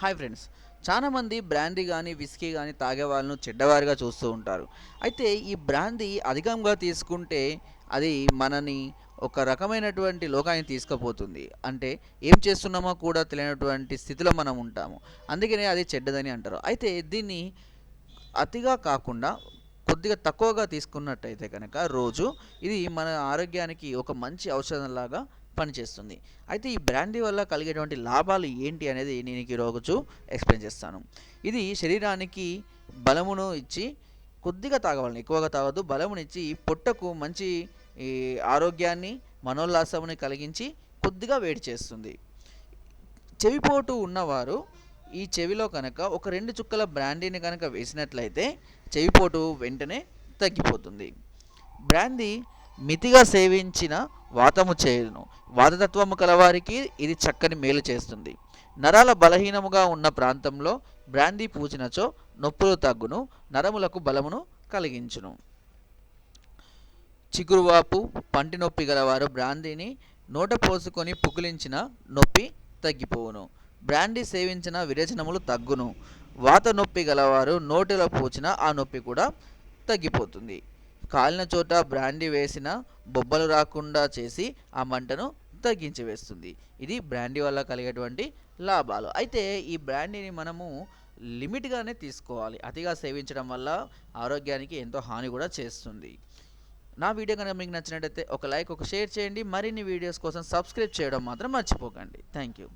Hi friends చాలామంది brandy కానీ whisky కానీ తాగే వాళ్ళను చెడ్డవారిగా చూస్తూ ఉంటారు. అయితే ఈ బ్రాందీ అధికంగా తీసుకుంటే అది మనని ఒక రకమైనటువంటి లోకాన్ని తీసుకుపోతుంది. అంటే ఏం చేస్తున్నామో కూడా తెలియనటువంటి స్థితిలో మనం ఉంటాము. అందుకనే అది చెడ్డదని అంటారు. అయితే దీన్ని అతిగా కాకుండా కొద్దిగా తక్కువగా తీసుకున్నట్టయితే కనుక రోజు ఇది మన ఆరోగ్యానికి ఒక మంచి ఔషధంలాగా పనిచేస్తుంది అయితే ఈ బ్రాండీ వల్ల కలిగేటువంటి లాభాలు ఏంటి అనేది నేను ఈ రోజు ఎక్స్ప్లెయిన్ చేస్తాను. ఇది శరీరానికి బలమును ఇచ్చి కొద్దిగా తాగవాలని ఎక్కువగా తాగదు బలమునిచ్చి పొట్టకు మంచి ఈ ఆరోగ్యాన్ని మనోల్లాసముని కలిగించి కొద్దిగా వేడి చేస్తుంది. చెవిపోటు ఉన్నవారు ఈ చెవిలో కనుక ఒక రెండు చుక్కల బ్రాండీని కనుక వేసినట్లయితే చెవిపోటు వెంటనే తగ్గిపోతుంది. బ్రాందీ మితిగా సేవించిన వాతము చేయును వాతతత్వము కలవారికి ఇది చక్కని మేలు చేస్తుంది. నరాల బలహీనముగా ఉన్న ప్రాంతంలో బ్రాందీ పూచినచో నొప్పులు తగ్గును నరములకు బలమును కలిగించును. చిగురువాపు పంటి నొప్పి గలవారు బ్రాందీని నోట పోసుకొని పుకిలించిన నొప్పి తగ్గిపోవును. బ్రాండీ సేవించిన విరేచనములు తగ్గును. వాత నొప్పి గలవారు నోటిలో పూచిన ఆ నొప్పి కూడా తగ్గిపోతుంది. కాలిన చోట బ్రాండీ వేసిన బొబ్బలు రాకుండా చేసి ఆ మంటను తగ్గించి వేస్తుంది. ఇది బ్రాండీ వల్ల కలిగేటువంటి లాభాలు. అయితే ఈ బ్రాండీని మనము లిమిట్గానే తీసుకోవాలి. అతిగా సేవించడం వల్ల ఆరోగ్యానికి ఎంతో హాని కూడా చేస్తుంది. నా వీడియో కనుక మీకు నచ్చినట్టయితే ఒక లైక్ ఒక షేర్ చేయండి. మరిన్ని వీడియోస్ కోసం సబ్స్క్రైబ్ చేయడం మాత్రం మర్చిపోకండి. Thank you